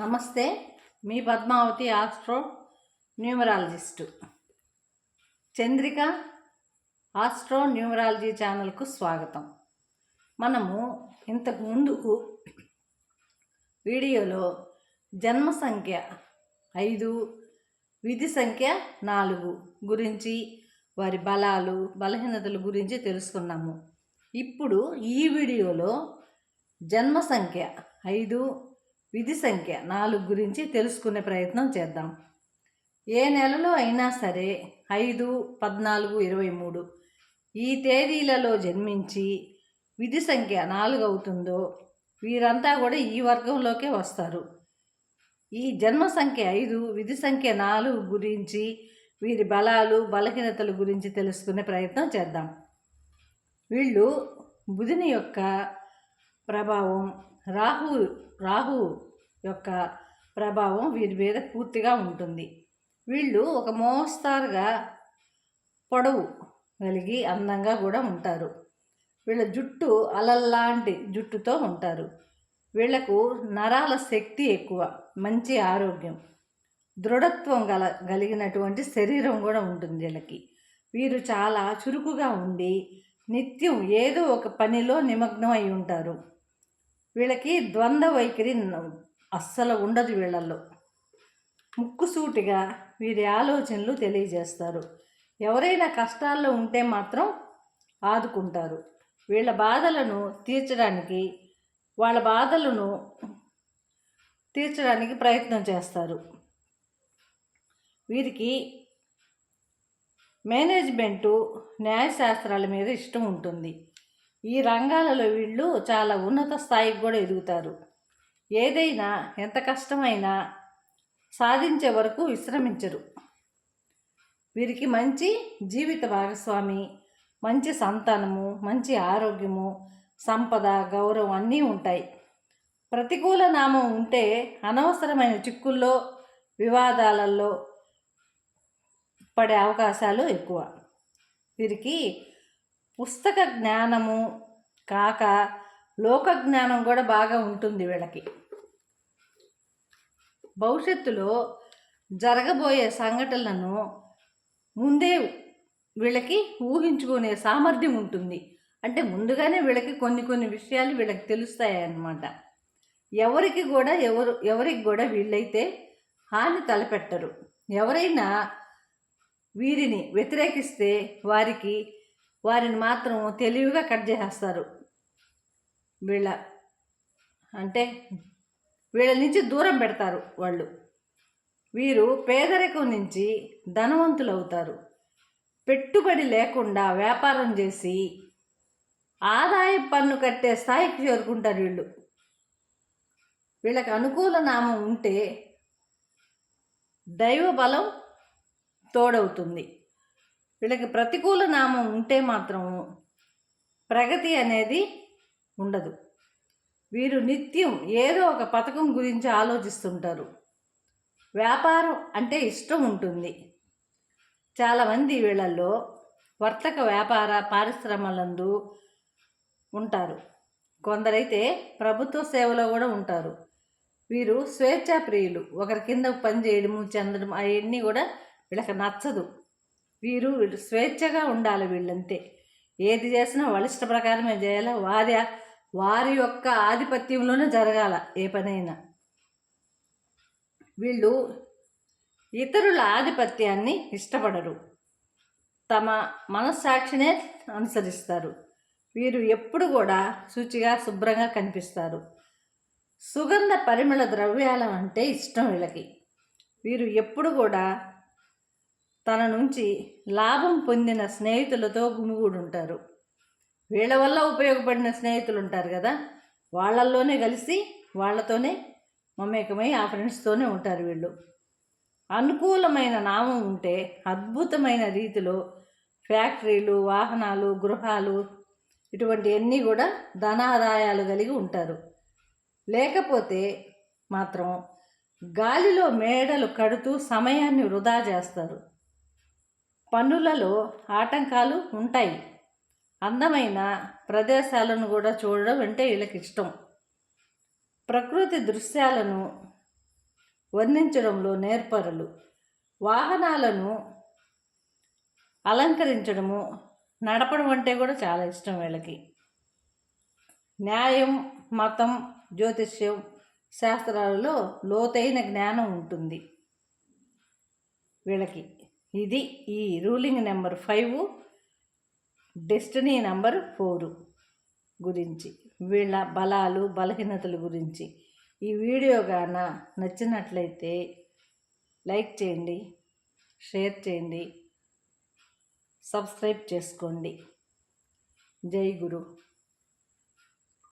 నమస్తే మీ Padmavathi astro numerologist. Chandrika astro numerology ఛానల్కు స్వాగతం. మనము ఇంతకు ముందు వీడియోలో జన్మ సంఖ్య ఐదు విధి సంఖ్య నాలుగు గురించి వారి బలాలు బలహీనతల గురించి తెలుసుకున్నాము. ఇప్పుడు ఈ వీడియోలో జన్మ సంఖ్య ఐదు విధి సంఖ్య నాలుగు గురించి తెలుసుకునే ప్రయత్నం చేద్దాం. ఏ నెలలో అయినా సరే ఐదు పద్నాలుగు ఇరవై మూడు ఈ తేదీలలో జన్మించి విధి సంఖ్య నాలుగు అవుతుందో వీరంతా కూడా ఈ వర్గంలోకే వస్తారు. ఈ జన్మ సంఖ్య ఐదు విధి సంఖ్య నాలుగు గురించి వీరి బలాలు బలహీనతల గురించి తెలుసుకునే ప్రయత్నం చేద్దాం. వీళ్ళు బుధుని యొక్క ప్రభావం రాహు రాహు యొక్క ప్రభావం వీరి మీద పూర్తిగా ఉంటుంది. వీళ్ళు ఒక మోస్తారుగా పొడవు కలిగి అందంగా కూడా ఉంటారు. వీళ్ళ జుట్టు అలల్లాంటి జుట్టుతో ఉంటారు. వీళ్ళకు నరాల శక్తి ఎక్కువ మంచి ఆరోగ్యం దృఢత్వం గల కలిగినటువంటి శరీరం కూడా ఉంటుంది వీళ్ళకి. వీరు చాలా చురుకుగా ఉండి నిత్యం ఏదో ఒక పనిలో నిమగ్నం అయి ఉంటారు. వీళ్ళకి ద్వంద్వ వైఖరి అస్సలు ఉండదు వీళ్ళల్లో. ముక్కుసూటిగా వీరి ఆలోచనలు తెలియజేస్తారు. ఎవరైనా కష్టాల్లో ఉంటే మాత్రం ఆదుకుంటారు. వీళ్ళ బాధలను తీర్చడానికి వాళ్ళ బాధలను తీర్చడానికి ప్రయత్నం చేస్తారు. వీరికి మేనేజ్మెంటు న్యాయశాస్త్రాల మీద ఇష్టం ఉంటుంది. ఈ రంగాలలో వీళ్ళు చాలా ఉన్నత స్థాయికి కూడా ఎదుగుతారు. ఏదైనా ఎంత కష్టమైనా సాధించే వరకు విశ్రమించరు. వీరికి మంచి జీవిత భాగస్వామి మంచి సంతానము మంచి ఆరోగ్యము సంపద గౌరవం అన్నీ ఉంటాయి. ప్రతికూల నామం ఉంటే అనవసరమైన చిక్కుల్లో వివాదాలలో పడే అవకాశాలు ఎక్కువ. వీరికి పుస్తక జ్ఞానము కాక లోక జ్ఞానం కూడా బాగా ఉంటుంది వీళ్ళకి. భవిష్యత్తులో జరగబోయే సంఘటనలను ముందే వీళ్ళకి ఊహించుకునే సామర్థ్యం ఉంటుంది. అంటే ముందుగానే వీళ్ళకి కొన్ని కొన్ని విషయాలు వీళ్ళకి తెలుస్తాయి అన్నమాట ఎవరికి కూడా ఎవరు ఎవరికి కూడా వీళ్ళైతే హాని తలపెట్టరు. ఎవరైనా వీరిని వ్యతిరేకిస్తే వారికి వారిని మాత్రం తెలివిగా కట్ చేసేస్తారు. వీళ్ళ అంటే వీళ్ళ నుంచి దూరం పెడతారు వాళ్ళు. వీరు పేదరికం నుంచి ధనవంతులు అవుతారు పెట్టుబడి లేకుండా వ్యాపారం చేసి ఆదాయ పన్ను కట్టే స్థాయికి చేరుకుంటారు వీళ్ళు. వీళ్ళకి అనుకూల నామం ఉంటే దైవ బలం తోడవుతుంది. వీళ్ళకి ప్రతికూల నామం ఉంటే మాత్రం ప్రగతి అనేది ఉండదు. వీరు నిత్యం ఏదో ఒక పథకం గురించి ఆలోచిస్తుంటారు. వ్యాపారం అంటే ఇష్టం ఉంటుంది. చాలామంది వీళ్ళల్లో వర్తక వ్యాపార పారిశ్రమలందు ఉంటారు. కొందరైతే ప్రభుత్వ సేవలో కూడా ఉంటారు. వీరు స్వేచ్ఛా ప్రియులు ఒకరి కింద పని చేయడము చెందడం అవన్నీ కూడా వీళ్ళకి నచ్చదు. వీరు స్వేచ్ఛగా ఉండాలి వీళ్ళంతే. ఏది చేసినా వాళ్ళ ఇష్ట ప్రకారమే చేయాలి. వారి వారి యొక్క ఆధిపత్యంలోనే జరగాల ఏ పనైనా. వీళ్ళు ఇతరుల ఆధిపత్యాన్ని ఇష్టపడరు. తమ మనస్సాక్షినే అనుసరిస్తారు. వీరు ఎప్పుడు కూడా శుచిగా శుభ్రంగా కనిపిస్తారు. సుగంధ పరిమళ ద్రవ్యాల అంటే ఇష్టం వీళ్ళకి. వీరు ఎప్పుడు కూడా తన నుంచి లాభం పొందిన స్నేహితులతో గుమిగూడుంటారు. వీళ్ళ వల్ల ఉపయోగపడిన స్నేహితులు ఉంటారు కదా? వాళ్ళల్లోనే కలిసి వాళ్ళతోనే మమేకమై ఆ ఫ్రెండ్స్తోనే ఉంటారు వీళ్ళు. అనుకూలమైన నామం ఉంటే అద్భుతమైన రీతిలో ఫ్యాక్టరీలు వాహనాలు గృహాలు ఇటువంటివన్నీ కూడా ధనాదాయాలు కలిగి ఉంటారు. లేకపోతే మాత్రం గాలిలో మేడలు కడుతూ సమయాన్ని వృధా చేస్తారు. పనులలో ఆటంకాలు ఉంటాయి. అందమైన ప్రదేశాలను కూడా చూడడం అంటే వీళ్ళకి ఇష్టం. ప్రకృతి దృశ్యాలను వర్ణించడంలో నేర్పరులు. వాహనాలను అలంకరించడము నడపడం అంటే కూడా చాలా ఇష్టం వీళ్ళకి. న్యాయం మతం జ్యోతిష్యం శాస్త్రాలలో లోతైన జ్ఞానం ఉంటుంది వీళ్ళకి. ఇది ఈ ruling number five destiny number four గురించి వీళ్ళ బలాలు బలహీనతల గురించి. ఈ వీడియో గాన నచ్చినట్లయితే లైక్ చేయండి షేర్ చేయండి సబ్స్క్రైబ్ చేసుకోండి. జై గురు.